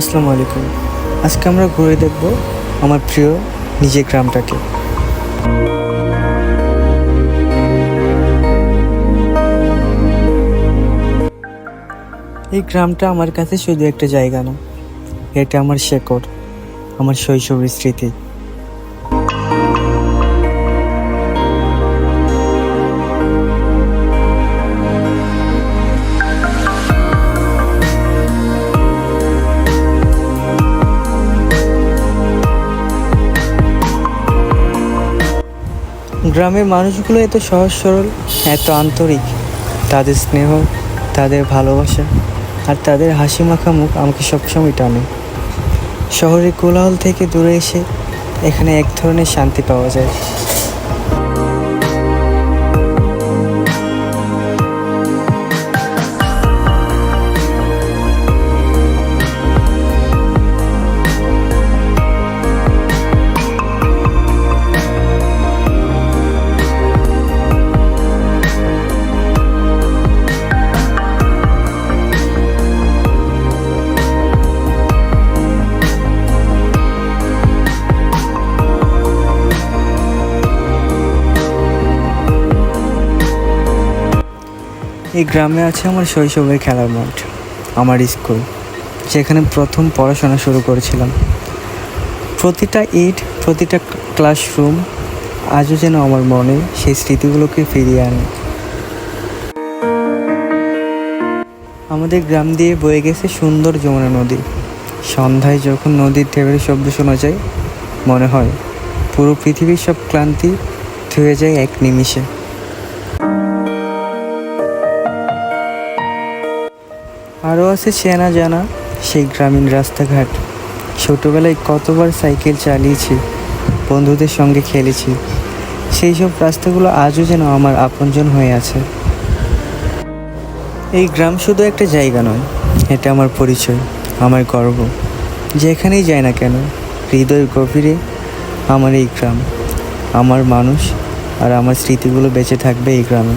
আসসালামু আলাইকুম। আজকে আমরা ঘুরে দেখব আমার প্রিয় নিজের গ্রামটাকে। এই গ্রামটা আমার কাছে শুধু একটা জায়গা না, এটা আমার শেকড়, আমার শৈশবের স্মৃতি। গ্রামের মানুষগুলো এত সহজ সরল, এত আন্তরিক। তাদের স্নেহ, তাদের ভালোবাসা আর তাদের হাসি মাখা মুখ আমাকে সবসময় টানে। শহরের কোলাহল থেকে দূরে এসে এখানে এক ধরনের শান্তি পাওয়া যায়। এই গ্রামে আছে আমার শৈশবের খেলার মাঠ, আমার স্কুল। যেখানে প্রথম পড়াশোনা শুরু করেছিলাম। প্রতিটা ইট, প্রতিটা ক্লাসরুম আজও যেন আমার মনে সেই স্মৃতিগুলোকে ফিরিয়ে আনে। আমাদের গ্রাম দিয়ে বয়ে গেছে সুন্দর যমুনা নদী। সন্ধ্যায় যখন নদীর ঢেউয়ের শব্দ শোনা যায়, মনে হয় পুরো পৃথিবীর সব ক্লান্তি ধুয়ে যায় এক নিমিষে। আরও আছে চেনা জানা, সেই গ্রামীণ রাস্তাঘাট। ছোটোবেলায় কতবার সাইকেল চালিয়েছি, বন্ধুদের সঙ্গে খেলেছি। সেই সব রাস্তাগুলো আজও যেন আমার আপনজন হয়ে আছে। এই গ্রাম শুধু একটা জায়গা নয়, এটা আমার পরিচয়, আমার গর্ব। যেখানেই যাই না কেন, হৃদয়ের গভীরে আমার এই গ্রাম, আমার মানুষ আর আমার স্মৃতিগুলো বেঁচে থাকবে এই গ্রামে।